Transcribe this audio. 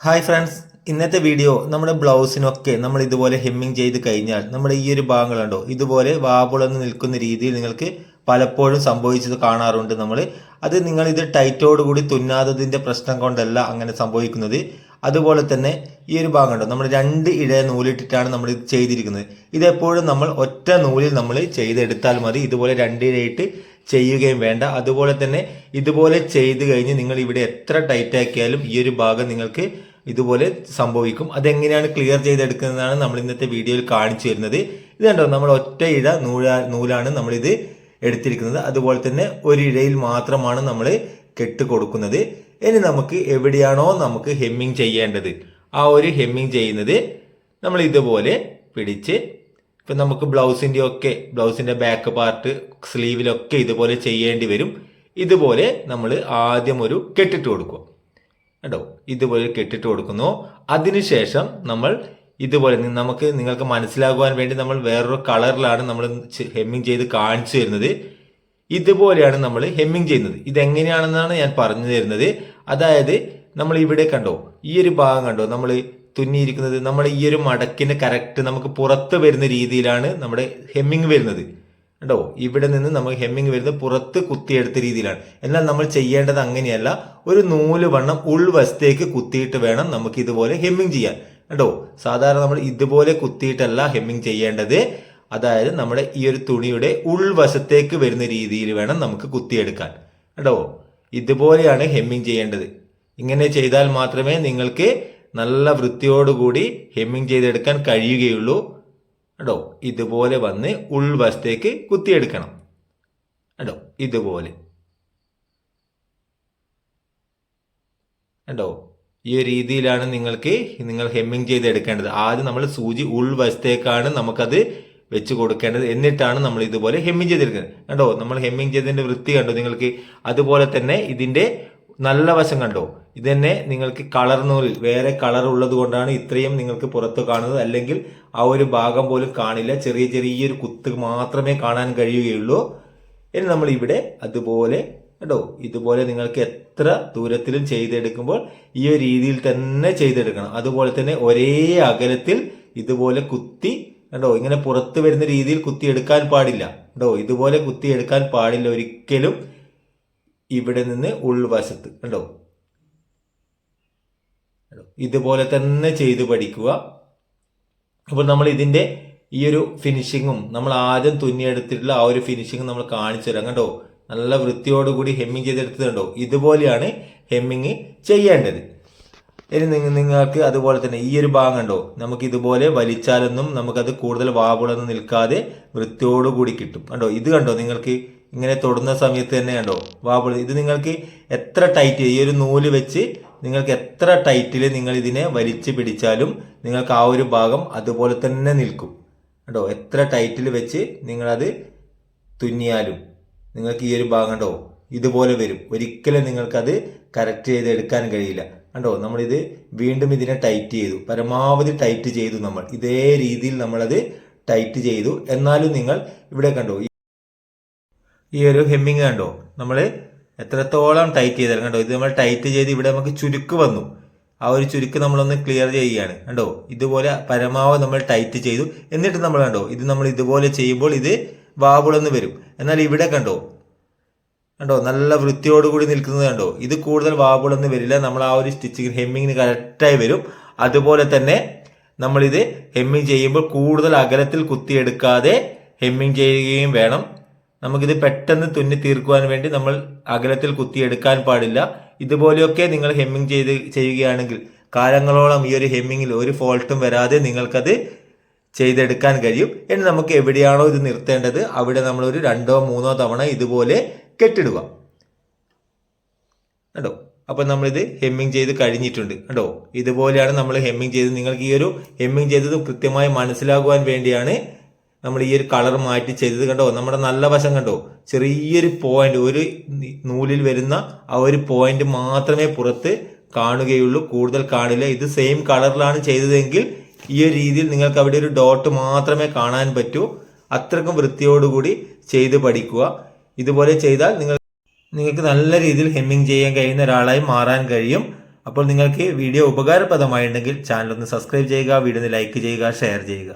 Hi friends ഇന്നത്തെ video നമ്മുടെ ബ്ലൗസിനൊക്കെ നമ്മൾ ഇതുപോലെ ഹെമ്മിങ് ചെയ്ത് കഴിഞ്ഞാൽ നമ്മുടെ ഈ ഒരു ഭാഗങ്ങളുണ്ടോ ഇതുപോലെ വാപുളന്ന് നിൽക്കുന്ന രീതിയിൽ നിങ്ങൾക്ക് പലപ്പോഴും സംഭവിച്ചത് കാണാറുണ്ട് നമ്മൾ അത് നിങ്ങൾ ഇത് ടൈറ്റോട് കൂടി തുന്നാത്തതിന്റെ പ്രശ്നം കൊണ്ടല്ല അങ്ങനെ സംഭവിക്കുന്നത്. അതുപോലെ തന്നെ ഈ ഒരു ഭാഗം ഉണ്ടോ നമ്മൾ രണ്ട് ഇഴ നൂലിട്ടിട്ടാണ് നമ്മൾ ഇത് ചെയ്തിരിക്കുന്നത്. ഇതെപ്പോഴും നമ്മൾ ഒറ്റ നൂലിൽ നമ്മൾ ചെയ്തെടുത്താൽ മതി. ഇതുപോലെ രണ്ട് ഇഴയിട്ട് ചെയ്യുകയും വേണ്ട. അതുപോലെ തന്നെ ഇതുപോലെ ചെയ്തു കഴിഞ്ഞ് നിങ്ങൾ ഇവിടെ എത്ര ടൈറ്റ് ആക്കിയാലും ഈ ഒരു ഭാഗം നിങ്ങൾക്ക് ഇതുപോലെ സംഭവിക്കും. അതെങ്ങനെയാണ് ക്ലിയർ ചെയ്തെടുക്കുന്നതാണ് നമ്മൾ ഇന്നത്തെ വീഡിയോയിൽ കാണിച്ചു തരുന്നത്. ഇത് കണ്ടോ? നമ്മൾ ഒറ്റ ഇഴ നൂല നൂലാണ് നമ്മളിത് എടുത്തിരിക്കുന്നത്. അതുപോലെ തന്നെ ഒരു ഇഴയിൽ മാത്രമാണ് നമ്മൾ കെട്ട് കൊടുക്കുന്നത്. ഇനി നമുക്ക് എവിടെയാണോ നമുക്ക് ഹെമ്മിങ് ചെയ്യേണ്ടത്. ആ ഒരു ഹെമ്മിങ് ചെയ്യുന്നത് നമ്മൾ ഇതുപോലെ പിടിച്ച് ഇപ്പം നമുക്ക് ബ്ലൗസിന്റെ ഒക്കെ ബ്ലൗസിന്റെ ബാക്ക് പാർട്ട് സ്ലീവിലൊക്കെ ഇതുപോലെ ചെയ്യേണ്ടി വരും. ഇതുപോലെ നമ്മൾ ആദ്യം ഒരു കെട്ടിട്ട് കൊടുക്കുക. കേട്ടോ ഇതുപോലെ കെട്ടിട്ട് കൊടുക്കുന്നു. അതിനുശേഷം നമ്മൾ ഇതുപോലെ നമുക്ക് നിങ്ങൾക്ക് മനസ്സിലാകുവാൻ വേണ്ടി നമ്മൾ വേറൊരു കളറിലാണ് നമ്മൾ ഹെമ്മിങ് ചെയ്ത് കാണിച്ചു തരുന്നത്. ഇതുപോലെയാണ് നമ്മൾ ഹെമ്മിങ് ചെയ്യുന്നത്. ഇതെങ്ങനെയാണെന്നാണ് ഞാൻ പറഞ്ഞു തരുന്നത്. അതായത് നമ്മൾ ഇവിടെ കണ്ടോ ഈ ഒരു ഭാഗം കണ്ടോ? നമ്മൾ തുന്നിയിരിക്കുന്നത്. നമ്മുടെ ഈ ഒരു മടക്കിന് കറക്റ്റ് നമുക്ക് പുറത്ത് വരുന്ന രീതിയിലാണ് നമ്മുടെ ഹെമ്മിങ് വരുന്നത്. കണ്ടോ? ഇവിടെ നിന്ന് നമുക്ക് ഹെമ്മിങ് വരുന്നത് പുറത്ത് കുത്തിയെടുത്ത രീതിയിലാണ്. എന്നാൽ നമ്മൾ ചെയ്യേണ്ടത് അങ്ങനെയല്ല. ഒരു നൂൽ വണ്ണം ഉൾവശത്തേക്ക് കുത്തിയിട്ട് വേണം നമുക്ക് ഇതുപോലെ ഹെമ്മിങ് ചെയ്യാൻ. കണ്ടോ? സാധാരണ നമ്മൾ ഇതുപോലെ കുത്തിയിട്ടല്ല ഹെമ്മിങ് ചെയ്യേണ്ടത്. അതായത് നമ്മുടെ ഈ ഒരു തുണിയുടെ ഉൾവശത്തേക്ക് വരുന്ന രീതിയിൽ വേണം നമുക്ക് കുത്തിയെടുക്കാൻ. കേട്ടോ ഇതുപോലെയാണ് ഹെമ്മിങ് ചെയ്യേണ്ടത്. ഇങ്ങനെ ചെയ്താൽ മാത്രമേ നിങ്ങൾക്ക് നല്ല വൃത്തിയോടുകൂടി ഹെമ്മിങ് ചെയ്തെടുക്കാൻ കഴിയുകയുള്ളൂ. കേട്ടോ ഇതുപോലെ വന്ന് ഉൾവശത്തേക്ക് കുത്തിയെടുക്കണം. കേട്ടോ ഇതുപോലെ. കേട്ടോ ഈ ഒരു രീതിയിലാണ് നിങ്ങൾക്ക് നിങ്ങൾ ഹെമ്മിങ് ചെയ്ത് എടുക്കേണ്ടത് ആദ്യം നമ്മൾ സൂചി ഉൾവശത്തേക്കാണ് നമുക്കത് വെച്ച് കൊടുക്കേണ്ടത് എന്നിട്ടാണ് നമ്മൾ ഇതുപോലെ ഹെമ്മിങ് ചെയ്തെടുക്കുന്നത്. കണ്ടോ? നമ്മൾ ഹെമ്മിങ് ചെയ്തതിന്റെ വൃത്തി കണ്ടോ നിങ്ങൾക്ക്? അതുപോലെ തന്നെ ഇതിന്റെ നല്ല വശം കണ്ടോ? ഇത് തന്നെ നിങ്ങൾക്ക് കളർ നൂലിൽ വേറെ കളർ ഉള്ളത് കൊണ്ടാണ് ഇത്രയും നിങ്ങൾക്ക് പുറത്ത് കാണുന്നത്. അല്ലെങ്കിൽ ആ ഒരു ഭാഗം പോലും കാണില്ല. ചെറിയ ചെറിയൊരു കുത്ത് മാത്രമേ കാണാൻ കഴിയുകയുള്ളൂ. ഇനി നമ്മൾ ഇവിടെ അതുപോലെ കേട്ടോ ഇതുപോലെ നിങ്ങൾക്ക് എത്ര ദൂരത്തിലും ചെയ്തെടുക്കുമ്പോൾ ഈ ഒരു രീതിയിൽ തന്നെ ചെയ്തെടുക്കണം. അതുപോലെ തന്നെ ഒരേ അകലത്തിൽ ഇതുപോലെ കുത്തി കേട്ടോ ഇങ്ങനെ പുറത്ത് വരുന്ന രീതിയിൽ കുത്തി എടുക്കാൻ പാടില്ല. കേട്ടോ ഇതുപോലെ കുത്തി എടുക്കാൻ പാടില്ല ഒരിക്കലും. ഇവിടെ നിന്ന് ഉൾവശത്ത്. കണ്ടോ? ഇതുപോലെ തന്നെ ചെയ്തു പഠിക്കുക. അപ്പോൾ നമ്മൾ ഇതിന്റെ ഈ ഒരു ഫിനിഷിങ്ങും നമ്മൾ ആദ്യം തുന്നിയെടുത്തിട്ടുള്ള ആ ഒരു ഫിനിഷിങ് നമ്മൾ കാണിച്ചു തരാം. കണ്ടോ? നല്ല വൃത്തിയോടുകൂടി ഹെമ്മിങ് ചെയ്തെടുത്തത് കണ്ടോ? ഇതുപോലെയാണ് ഹെമ്മിങ് ചെയ്യേണ്ടത്. ഇനി നിങ്ങൾ നിങ്ങൾക്ക് അതുപോലെ തന്നെ ഈ ഒരു ഭാഗം കണ്ടോ? നമുക്ക് ഇതുപോലെ വലിച്ചാലൊന്നും നമുക്കത് കൂടുതൽ വാവുകളൊന്നും നിൽക്കാതെ വൃത്തിയോടുകൂടി കിട്ടും. കണ്ടോ? ഇത് കണ്ടോ? നിങ്ങൾക്ക് ഇങ്ങനെ തൊടുന്ന സമയത്ത് തന്നെ കണ്ടോ? വാബിൾ ഇത് നിങ്ങൾക്ക് എത്ര ടൈറ്റ് ഈ ഒരു നൂൽ വെച്ച് നിങ്ങൾക്ക് എത്ര ടൈറ്റിൽ നിങ്ങൾ ഇതിനെ വലിച്ചു പിടിച്ചാലും നിങ്ങൾക്ക് ആ ഒരു ഭാഗം അതുപോലെ തന്നെ നിൽക്കും. കേട്ടോ എത്ര ടൈറ്റിൽ വെച്ച് നിങ്ങളത് തുന്നിയാലും നിങ്ങൾക്ക് ഈ ഒരു ഭാഗം കണ്ടോ? ഇതുപോലെ വരും. ഒരിക്കലും നിങ്ങൾക്കത് കറക്റ്റ് ചെയ്ത് എടുക്കാൻ കഴിയില്ല. കണ്ടോ? നമ്മളിത് വീണ്ടും ഇതിനെ ടൈറ്റ് ചെയ്തു. പരമാവധി ടൈറ്റ് ചെയ്തു നമ്മൾ. ഇതേ രീതിയിൽ നമ്മളത് ടൈറ്റ് ചെയ്തു. എന്നാലും നിങ്ങൾ ഇവിടെ കണ്ടോ? ഈ- ഒരു ഹെമ്മിങ് കണ്ടോ? നമ്മൾ എത്രത്തോളം ടൈറ്റ് ചെയ്താലും കണ്ടോ? ഇത് നമ്മൾ ടൈറ്റ് ചെയ്ത് ഇവിടെ നമുക്ക് ചുരുക്ക് വന്നു. ആ ഒരു ചുരുക്ക് നമ്മളൊന്ന് ക്ലിയർ ചെയ്യുകയാണ്. കണ്ടോ? ഇതുപോലെ പരമാവധി നമ്മൾ ടൈറ്റ് ചെയ്തു. എന്നിട്ട് നമ്മൾ കണ്ടോ? ഇത് നമ്മൾ ഇതുപോലെ ചെയ്യുമ്പോൾ ഇത് വാവുളന്ന് വരും. എന്നാൽ ഇവിടെ കണ്ടോ? കണ്ടോ? നല്ല വൃത്തിയോടുകൂടി നിൽക്കുന്നത് കണ്ടോ? ഇത് കൂടുതൽ വാവുളന്ന് വരില്ല. നമ്മൾ ആ ഒരു സ്റ്റിച്ചിങ് ഹെമ്മിങ്ങിന് കറക്റ്റായി വരും. അതുപോലെ തന്നെ നമ്മളിത് ഹെമ്മിങ് ചെയ്യുമ്പോൾ കൂടുതൽ അകലത്തിൽ കുത്തിയെടുക്കാതെ ഹെമ്മിങ് ചെയ്യുകയും വേണം. നമുക്കിത് പെട്ടെന്ന് തുന്നി തീർക്കുവാൻ വേണ്ടി നമ്മൾ അകലത്തിൽ കുത്തിയെടുക്കാൻ പാടില്ല. ഇതുപോലെയൊക്കെ നിങ്ങൾ ഹെമ്മിങ് ചെയ്ത് ചെയ്യുകയാണെങ്കിൽ കാലങ്ങളോളം ഈ ഒരു ഹെമ്മിങ്ങിൽ ഒരു ഫോൾട്ടും വരാതെ നിങ്ങൾക്കത് ചെയ്തെടുക്കാൻ കഴിയും ഇനി നമുക്ക് എവിടെയാണോ ഇത് നിർത്തേണ്ടത് അവിടെ നമ്മൾ ഒരു രണ്ടോ മൂന്നോ തവണ ഇതുപോലെ കെട്ടിടുക. കേട്ടോ അപ്പൊ നമ്മളിത് ഹെമ്മിങ് ചെയ്ത് കഴിഞ്ഞിട്ടുണ്ട്. കേട്ടോ ഇതുപോലെയാണ് നമ്മൾ ഹെമ്മിങ് ചെയ്ത് നിങ്ങൾക്ക് ഈ ഒരു ഹെമ്മിങ് ചെയ്തത് കൃത്യമായി മനസ്സിലാകുവാൻ വേണ്ടിയാണ് നമ്മൾ ഈ ഒരു കളർ മാറ്റി ചെയ്തത് കണ്ടോ? നമ്മുടെ നല്ല വശം കണ്ടോ? ചെറിയൊരു പോയിന്റ് ഒരു നൂലിൽ വരുന്ന ആ ഒരു പോയിന്റ് മാത്രമേ പുറത്ത് കാണുകയുള്ളൂ. കൂടുതൽ കാണില്ല. ഇത് സെയിം കളറിലാണ് ചെയ്തതെങ്കിൽ ഈ ഒരു രീതിയിൽ നിങ്ങൾക്ക് അവിടെ ഒരു ഡോട്ട് മാത്രമേ കാണാൻ പറ്റൂ. അത്രക്കും വൃത്തിയോടുകൂടി ചെയ്ത് പഠിക്കുക. ഇതുപോലെ ചെയ്താൽ നിങ്ങൾ നിങ്ങൾക്ക് നല്ല രീതിയിൽ ഹെമ്മിങ് ചെയ്യാൻ കഴിയുന്ന ഒരാളായി മാറാൻ കഴിയും. അപ്പോൾ നിങ്ങൾക്ക് വീഡിയോ ഉപകാരപ്രദമായിട്ടുണ്ടെങ്കിൽ ചാനൽ ഒന്ന് സബ്സ്ക്രൈബ് ചെയ്യുക വീഡിയോ ഒന്ന് ലൈക്ക് ചെയ്യുക ഷെയർ ചെയ്യുക.